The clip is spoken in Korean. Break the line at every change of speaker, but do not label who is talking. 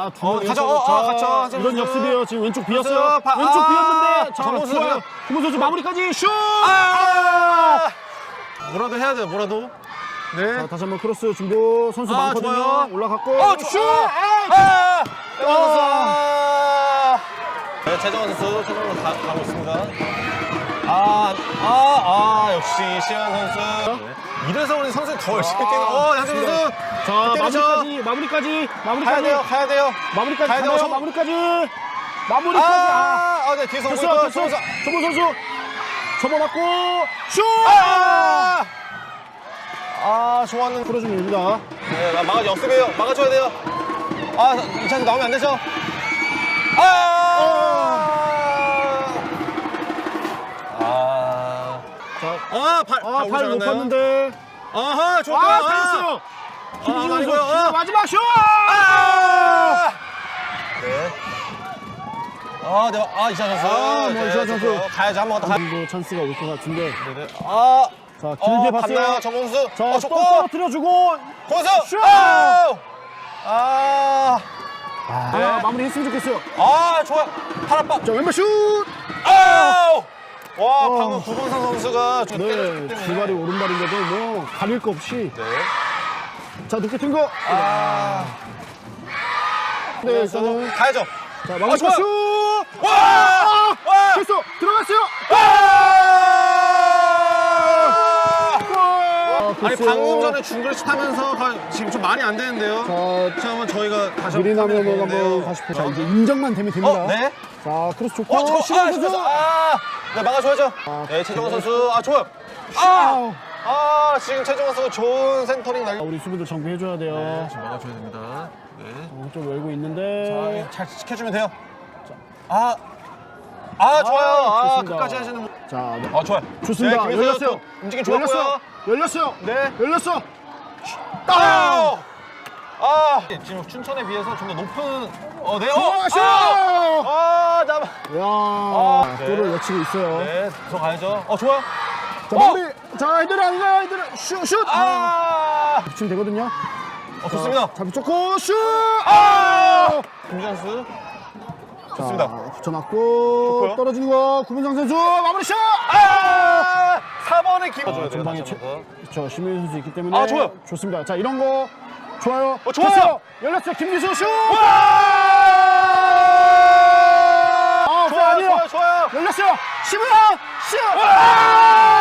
아, 두
어,
명 왼쪽.
어, 어,
자,
가져, 가져,
이런. 역습이에요. 지금 왼쪽 비었어요.
바-
왼쪽
아,
비었는데. 자,
정우수
좋아요.
선수.
김문 선수 마무리까지 슛!
아! 뭐라도 해야 돼요, 뭐라도. 네.
자, 다시 한번 크로스 준비. 선수
아,
많거든요.
좋아요.
올라갔고.
어,
슛!
슛!
아!
아! 최정원 선수. 아! 네, 최정원 선수, 최정원 선수 가, 가고 있습니다. 아, 아, 아, 역시 시현 선수. 네. 이래서 우리 선수 더 열심히 뛰는. 어, 양재 선수.
자,
때리죠.
마무리까지, 마무리까지,
가야
마무리까지.
돼요, 가야 돼요.
마무리까지
가야 돼요.
가나요? 마무리까지. 마무리까지. 아,
아, 아, 네, 뒤에서 오고 있고요.
됐어요.
조원사.
정보 선수. 접어맞고 슛!
아! 아, 좋았는.
풀어주면 됩니다.
네, 나 막아 역습이에요. 막아줘야 돼요. 아, 이찬 나오면 안 되죠? 아! 아, 발,
아, 발팔
올라갔나요?
높았는데.
아하, 좋았고요.
아, 잘했어요. 김지훈 선수
아니고요. 아.
마지막 슛!
아! 네. 아, 네. 아, 이찬 선수.
아, 뭐
네,
이찬 선수.
좋고요. 가야죠. 한번 더 가.
정도 찬스가 올 것 같은데.
네네. 아.
자, 길게
어,
봤어요.
봤나요, 정원수?
자,
어,
또
좋고.
떨어뜨려주고. 슛!
아! 아!
아,
네.
마무리 했으면 좋겠어요.
아, 좋아. 팔 아빠.
자, 왼발 슛!
아우! 와,
어.
방금 구본상 선수가 저
네,
때렸기 때문에.
두 발이 오른발인데도 뭐 가릴 거 없이.
네.
자, 높게 튼 거.
아.
네,
그래서
일단은.
가야죠.
자,
아,
마무리
좋아.
슛!
와!
아!
와!
됐어! 들어갔어요!
아! 아니
글쎄요.
방금 전에 중거리슛 하면서 가- 지금 좀 말이 안 되는데요.
자,
자, 한번 저희가 다시
미리
한번
나면
보는데요.
한번 다시 보 자. 이제 인정만 되면 됩니다.
어, 네.
자, 크로스 좋고.
어, 저,
시간
아,
선수.
선수. 아, 네, 막아줘야죠.
아,
네, 최정원 선수. 아, 좋아요. 아,
아우.
아, 지금 최정원 선수 좋은 센터링
아,
날려.
우리 수비들 정비해 줘야 돼요.
네, 지금 막아줘야 됩니다. 네.
어, 좀 열고 있는데.
자, 잘 지켜주면 돼요. 아, 아, 좋아요. 아,
좋습니다.
끝까지 하시는 분.
자, 네.
아, 좋아요.
좋습니다.
네, 김혜수
열렸어요.
선수 움직임 좋았고요.
열렸어요. 열렸어요.
네.
열렸어.
아! 아! 지금 춘천에 비해서 좀 더 높은 어, 네. 어!
들어가시오!
아! 아, 나
야,
네.
골을 외치고 있어요.
네, 들어가야죠. 어, 좋아요.
자,
어!
마무리. 자, 애들 아닌가요? 애들 슛, 슛. 아,
아!
붙이면 되거든요.
어, 좋습니다.
자, 붙였고 슛.
아! 김jan수
자,
좋습니다.
붙여놨고
좋고요.
떨어지는 거 구문상 선수 마무리 슛.
아! 4번의 기분.
아, 전방에 최, 저 심민 선수 있기 때문에
아, 좋아요.
좋습니다. 자, 이런 거 좋아요.
어, 좋아요.
됐어요. 열렸어요. 김기수 슛. 아,
좋아요,
아니에요.
좋아요, 좋아요.
열렸어요. 시무야 슛. 아,